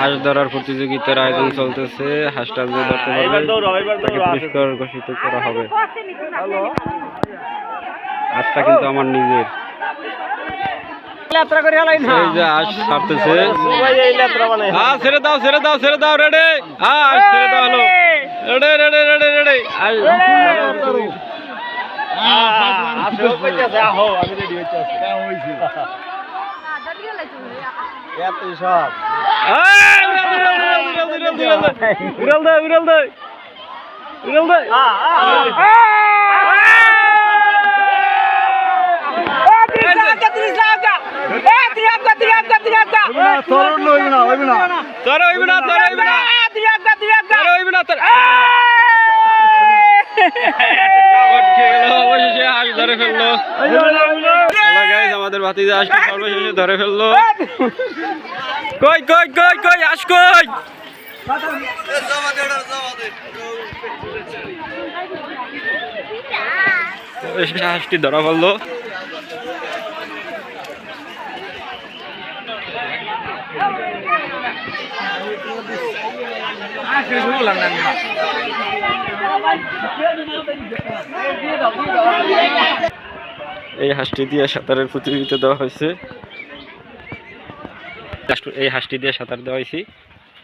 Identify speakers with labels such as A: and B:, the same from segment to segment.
A: হাঁস ধরার প্রতিযোগিতার আয়োজন চলতেছে হাঁসটা যে ধরতে পারবে তাকে পুরস্কার ঘোষিত করা হবে। হাঁসটা কিন্তু আমার নিজের।
B: যাত্রা করে হলাই না
A: এই যে হাঁস ছাড়তেছে।
B: সবাই এই যাত্রা মানে
A: হ্যাঁ ছেড়ে দাও ছেড়ে দাও ছেড়ে দাও রেডে। হ্যাঁ হাঁস ছেড়ে দাও হলো রেডে। রেডে রেডে রেডে
B: আসো কইতাছে আহো আমি রেডি হইতাছি। এত সব
A: বিড়াল দে Yaptı şov.
B: Vuruldu, vuruldu, vuruldu, vuruldu. Vuruldu,
A: vuruldu. Vuruldu. తొరలో ఇవినా ఇవినా తొర ఇవినా తొర ఇవినా తిరగ తిరగ తొర ఇవినా తొర ఆ కొట్టుకెళ్ళో వచ్చి ఆగి దొరకల్లో আমাদের ভাতিজা হাঁসকে সর্বশেষে ধরে ফেলল। কই কই কই কই হাঁস কই? হাঁসটি ধরা ফেলল এই হাঁসটি দিয়ে সাঁতারের প্রতিযোগিতা দেওয়া হয়েছে। এই হাঁসটি দিয়ে সাঁতার দেওয়া হয়েছে।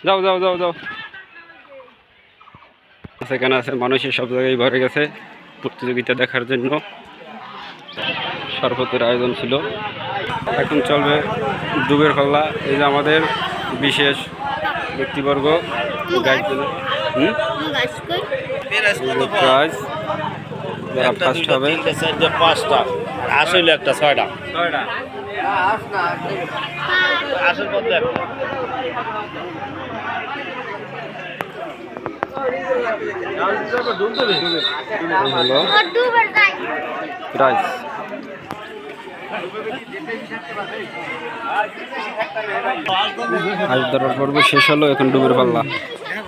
A: যাও যাও যাও যাও। সেখানে আছে মানুষের সব জায়গায় ভরে গেছে প্রতিযোগিতা দেখার জন্য। শরবতের আয়োজন ছিল। এখন চলবে ডুবের পাল্লা। এই যে আমাদের বিশেষ ব্যক্তিবর্গ গাইড প্রাইজ ফার্স্ট হবে।
B: পাঁচটা। আসলে একটা ছয়টা। আসল পথে একটা
A: এই আজ ধরার পর্ব শেষ হলো এখন ডুবের পাল্লা।